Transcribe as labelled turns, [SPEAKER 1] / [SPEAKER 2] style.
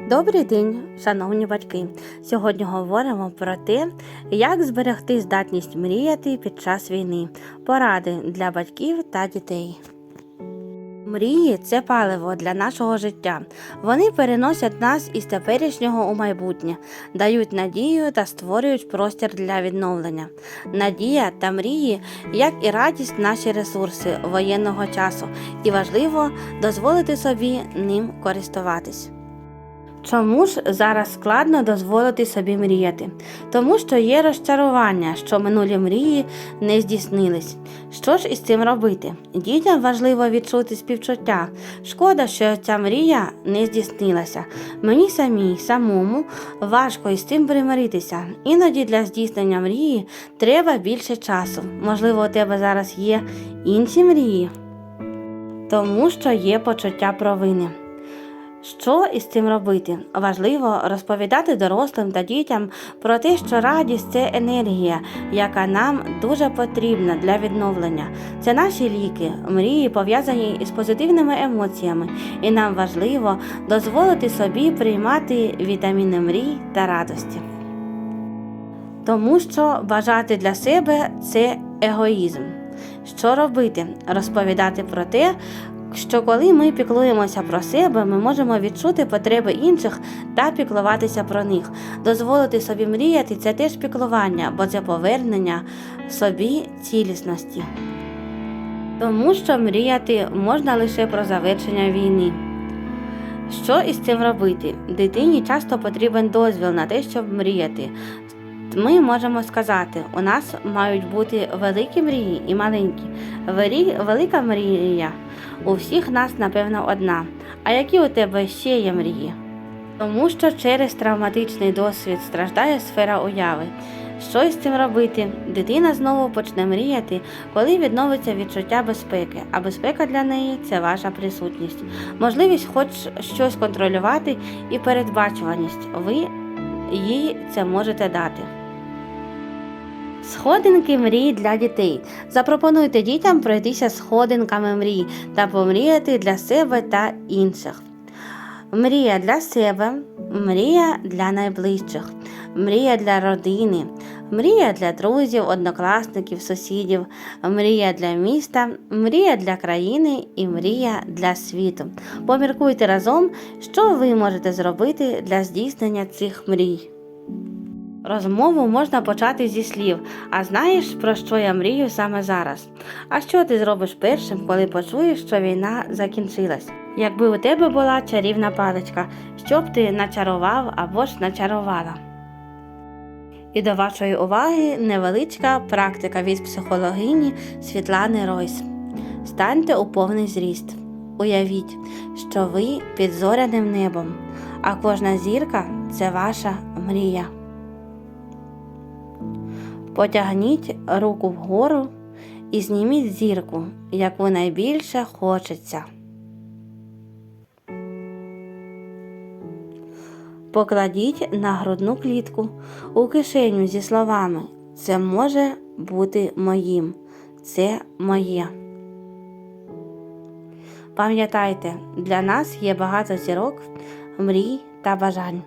[SPEAKER 1] Добрий день, шановні батьки. Сьогодні говоримо про те, як зберегти здатність мріяти під час війни. Поради для батьків та дітей. Мрії це паливо для нашого життя. Вони переносять нас із теперішнього у майбутнє, дають надію та створюють простір для відновлення. Надія та мрії, як і радість, наші ресурси воєнного часу, і важливо дозволити собі ним користуватись. Чому ж зараз складно дозволити собі мріяти? Тому що є розчарування, що минулі мрії не здійснились. Що ж із цим робити? Дітям важливо відчути співчуття. Шкода, що ця мрія не здійснилася. Мені самій, самому важко із цим примиритися. Іноді для здійснення мрії треба більше часу. Можливо, у тебе зараз є інші мрії, тому що є почуття провини. Що із цим робити? Важливо розповідати дорослим та дітям про те, що радість це енергія, яка нам дуже потрібна для відновлення. Це наші ліки, мрії пов'язані із позитивними емоціями, і нам важливо дозволити собі приймати вітаміни мрій та радості. Тому що бажати для себе це егоїзм. Що робити? Розповідати про те, що коли ми піклуємося про себе, ми можемо відчути потреби інших та піклуватися про них. Дозволити собі мріяти це теж піклування, бо це повернення собі цілісності. Тому що мріяти можна лише про завершення війни. Що із цим робити? Дитині часто потрібен дозвіл на те, щоб мріяти. Ми можемо сказати, у нас мають бути великі мрії і маленькі. Велика мрія у всіх нас, напевно, одна. А які у тебе ще є мрії? Тому що через травматичний досвід страждає сфера уяви. Що із цим робити? Дитина знову почне мріяти, коли відновиться відчуття безпеки, а безпека для неї це ваша присутність, можливість хоч щось контролювати і передбачуваність. Ви їй це можете дати. Сходинки мрій для дітей. Запропонуйте дітям пройтися сходинками мрій та помріяти для себе та інших. Мрія для себе, мрія для найближчих, мрія для родини, мрія для друзів, однокласників, сусідів, мрія для міста, мрія для країни і мрія для світу. Поміркуйте разом, що ви можете зробити для здійснення цих мрій. Розмову можна почати зі слів, а знаєш, про що я мрію саме зараз? А що ти зробиш першим, коли почуєш, що війна закінчилась? Якби у тебе була чарівна паличка, що б ти начарував або ж начарувала? І до вашої уваги невеличка практика від психологині Світлани Ройс. Станьте у повний зріст. Уявіть, що ви під зоряним небом, а кожна зірка це ваша мрія. Потягніть руку вгору і зніміть зірку, яку найбільше хочеться. Покладіть на грудну клітку у кишеню зі словами Це може бути моїм. Це моє. Пам'ятайте, для нас є багато зірок, мрій та бажань.